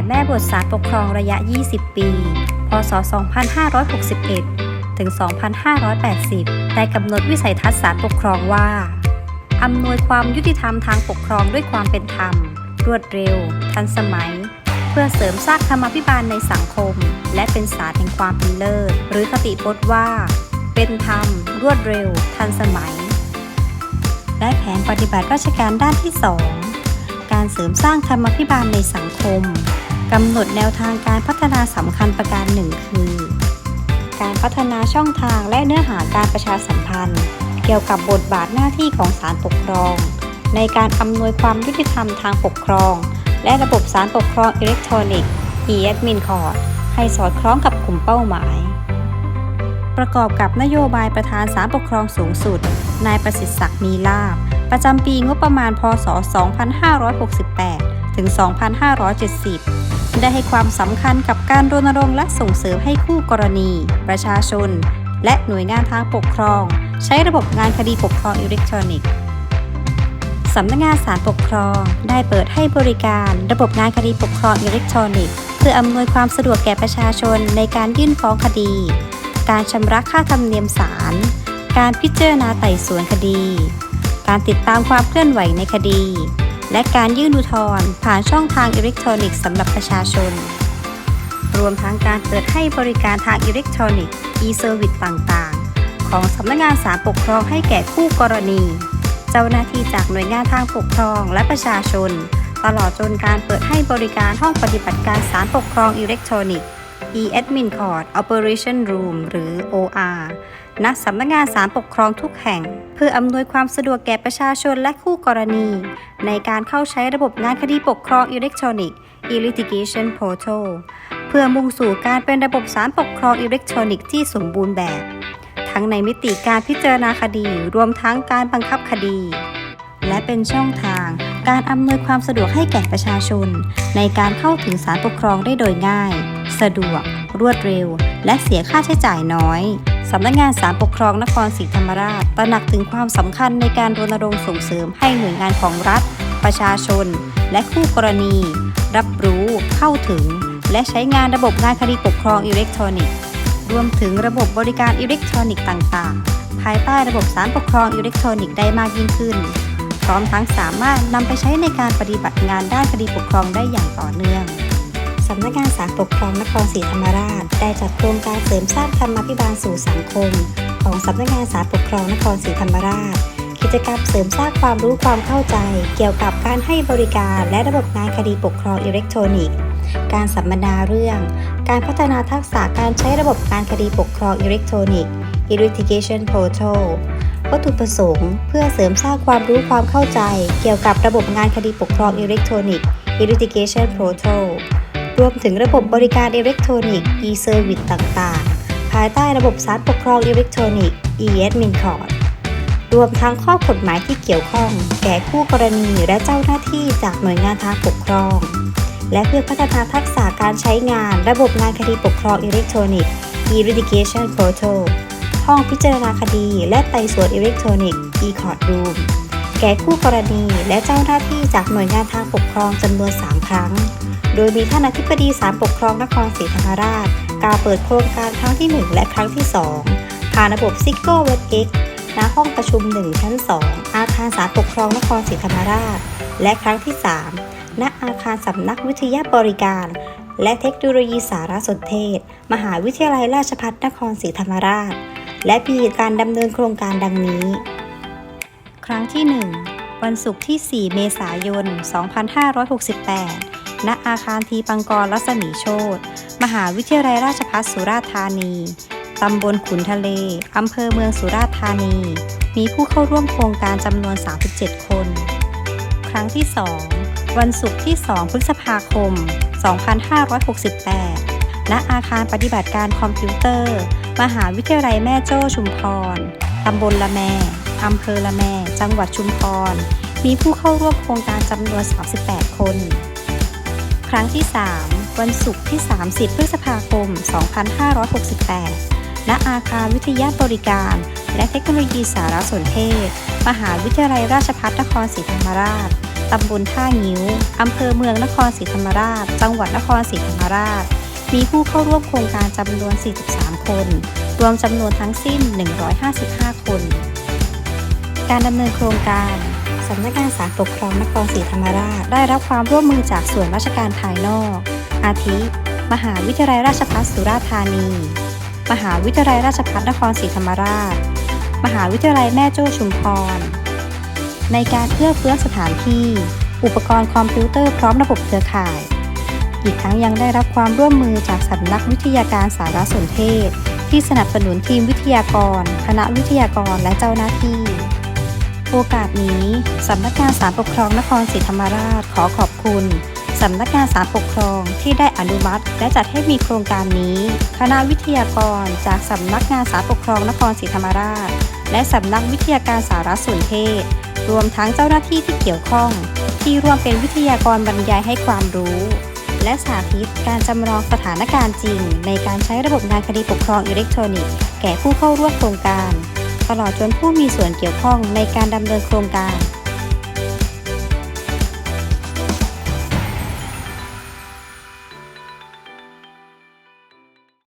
นแม่บทสารปกครองระยะ 20 ปี พศ 2561 ถึง 2580 ได้กำหนดวิสัยทัศน์สารปกครองว่า อำนวยความยุติธรรมทางปกครองด้วยความเป็นธรรม รวดเร็ว ทันสมัย เพื่อเสริมสร้างธรรมาภิบาลในสังคม และเป็นศาสตร์แห่งความเป็นเลิศ หรือคติพจน์ว่า เป็นธรรม รวดเร็ว ทันสมัยได้แผนปฏิบัติราชการด้านที่ 2การเสริมสร้างธรรมาภิบาลในสังคม กำหนดแนวทางการพัฒนาสำคัญประการหนึ่งคือ การพัฒนาช่องทางและเนื้อหาการประชาสัมพันธ์ เกี่ยวกับบทบาทหน้าที่ของศาลปกครอง ในการอำนวยความยุติธรรมทางปกครอง และระบบสารปกครองอิเล็กทรอนิกส์ e-admin card ให้สอดคล้องกับกลุ่มเป้าหมาย ประกอบกับนโยบายประธานศาลปกครองสูงสุด นายประสิทธิ์ศักดิ์มีลาภประจำปีงบประมาณพศ 2568 ถึง 2570 ได้ให้ความสำคัญกับการรณรงค์และส่งเสริมให้คู่กรณี ประชาชน และหน่วยงานทางปกครอง ใช้ระบบงานคดีปกครองอิเล็กทรอนิกส์สำนักงานศาลปกครอง ได้เปิดให้บริการระบบงานคดีปกครองอิเล็กทรอนิกส์เพื่ออำนวยความสะดวกแก่ประชาชนในการยื่นฟ้องคดี การชำระค่าธรรมเนียมศาล การพิจารณาไต่สวนคดี การติดตามความเคลื่อนไหวในคดี และการยื่นอุทธรณ์ผ่านช่องทางอิเล็กทรอนิกส์สำหรับประชาชน รวมทั้งการเปิดให้บริการทางอิเล็กทรอนิกส์ e-service ต่างๆ ของสำนักงานศาลปกครองให้แก่คู่กรณี เจ้าหน้าที่จากหน่วยงานทางปกครองและประชาชน ตลอดจนการเปิดให้บริการห้องปฏิบัติการศาลปกครองอิเล็กทรอนิกส์ e-admin card operation room หรือ OR ณสำนักงานศาลปกครองทุกแห่ง เพื่ออำนวยความสะดวกแก่ประชาชนและคู่กรณี ในการเข้าใช้ระบบงานคดีปกครองอิเล็กทรอนิกส์ e-litigation portal เพื่อมุ่งสู่การเป็นระบบศาลปกครองอิเล็กทรอนิกส์ที่สมบูรณ์แบบ ทั้งในมิติการพิจารณาคดีรวมทั้งการบังคับคดี และเป็นช่องทางการอำนวยความสะดวกให้แก่ประชาชน ในการเข้าถึงศาลปกครองได้โดยง่าย สะดวก รวดเร็ว และเสียค่าใช้จ่ายน้อย สำนักงานศาลปกครองนครศรีธรรมราช ตระหนักถึงความสำคัญในการรณรงค์ส่งเสริมให้หน่วยงานของรัฐ ประชาชน และคู่กรณี รับรู้เข้าถึง และใช้งานระบบงานคดีปกครองอิเล็กทรอนิกส์ รวมถึงระบบบริการอิเล็กทรอนิกส์ต่างๆ ภายใต้ระบบสารปกครองอิเล็กทรอนิกส์ได้มากยิ่งขึ้น พร้อมทั้งสามารถนำไปใช้ในการปฏิบัติงานด้านคดีปกครองได้อย่างต่อเนื่อง สำนักงานศาลปกครองนครศรีธรรมราช ได้จัดโครงการเสริมสร้างธรรมาภิบาลสู่สังคม ของสำนักงานศาลปกครองนครศรีธรรมราช กิจกรรมเสริมสร้างความรู้ความเข้าใจ เกี่ยวกับการให้บริการและระบบงานคดีปกครองอิเล็กทรอนิกส์ การสัมมนาเรื่อง การพัฒนาทักษะการใช้ระบบการคดีปกครองอิเล็กทรอนิกส์ e-litigation portal วัตถุประสงค์เพื่อเสริมสร้างความรู้ความเข้าใจ เกี่ยวกับระบบงานคดีปกครองอิเล็กทรอนิกส์ e-litigation portal รวมถึงระบบบริการอิเล็กทรอนิกส์ e-service ต่างๆ ภายใต้ระบบสารปกครองอิเล็กทรอนิกส์ e-admin card รวมทั้งข้อกฎหมายที่เกี่ยวข้อง แก่คู่กรณีและเจ้าหน้าที่จากหน่วยงานทางปกครอง และเพื่อพัฒนาทักษะการใช้งาน ระบบงานคดีปกครองอิเล็กทรอนิกส์ e-litigation portal ห้องพิจารณาคดี และไต่สวนอิเล็กทรอนิกส์ e-court room แก่คู่กรณีและเจ้าหน้าที่จากหน่วยงานทางปกครองจำนวน 3 ครั้ง โดยมีท่านอธิบดีศาลปกครองนครศรีธรรมราชกล่าวเปิดโครงการครั้งที่ 1 และครั้งที่ 2 ผ่านระบบ s i g o w e b x ณห้องประชุม 1 ชั้น 2 อาคารศาลปกครองนครศรีธรรมราช และครั้งที่ 3 ณ อาคารสำนักวิทยาบริการ และเทคโนโลยีสารสนเทศ มหาวิทยาลัยราชภัฏนครศรีธรรมราช และมีการดำเนินโครงการดังนี้ ครั้งที่ 1 วันศุกร์ที่ 4 เมษายน 2568 ณ อาคารทีปังกรรัศมีโชตมหาวิทยาลัยราชภัฏสุราษฎร์ธานี ตำบลขุนทะเล อำเภอเมืองสุราษฎร์ธานี มีผู้เข้าร่วมโครงการจำนวน 37 คน ครั้งที่ 2 วันศุกร์ที่ 2 พฤษภาคม 2568 ณ อาคารปฏิบัติการคอมพิวเตอร์ มหาวิทยาลัยแม่โจ้ชุมพร ตำบลละแม อำเภอละแม จังหวัดชุมพร มีผู้เข้าร่วมโครงการจำนวน 38 คน ครั้งที่ 3 วันศุกร์ที่ 30 พฤษภาคม 2568 ณ อาคารวิทยาบริการ และเทคโนโลยีสารสนเทศ มหาวิทยาลัยราชภัฏนครศรีธรรมราช ตำบลท่างิ้ว อำเภอเมืองนครศรีธรรมราช จังหวัดนครศรีธรรมราช มีผู้เข้าร่วมโครงการจำนวน 43 คน รวมจำนวนทั้งสิ้น 155 คน การดำเนินโครงการสำนักงานศาลปกครองนครศรีธรรมราชได้รับความร่วมมือจากส่วนราชการภายนอก อาทิ มหาวิทยาลัยราชภัฏสุราษฎร์ธานี มหาวิทยาลัยราชภัฏนครศรีธรรมราช มหาวิทยาลัยแม่โจ้ชุมพร ในการเอื้อเฟื้อสถานที่ อุปกรณ์คอมพิวเตอร์พร้อมระบบเครือข่าย อีกทั้งยังได้รับความร่วมมือจากสำนักวิทยาการสารสนเทศ ที่สนับสนุนทีมวิทยากร คณะวิทยากรและเจ้าหน้าที่ โอกาสนี้สำนักงานศาลปกครองนครศรีธรรมราชขอขอบคุณสำนักงานศาลปกครองที่ได้อนุมัติ และจัดให้มีโครงการนี้ คณะวิทยากรจากสำนักงานศาลปกครองนครศรีธรรมราช และสำนักวิทยาการสารสนเทศ รวมทั้งเจ้าหน้าที่ที่เกี่ยวข้อง ที่ร่วมเป็นวิทยากรบรรยายให้ความรู้ และสาธิตการจำลองสถานการณ์จริง ในการใช้ระบบงานคดีปกครองอิเล็กทรอนิกส์ แก่ผู้เข้าร่วมโครงการ ตลอดจนผู้มีส่วนเกี่ยวข้องในการดำเนินโครงการ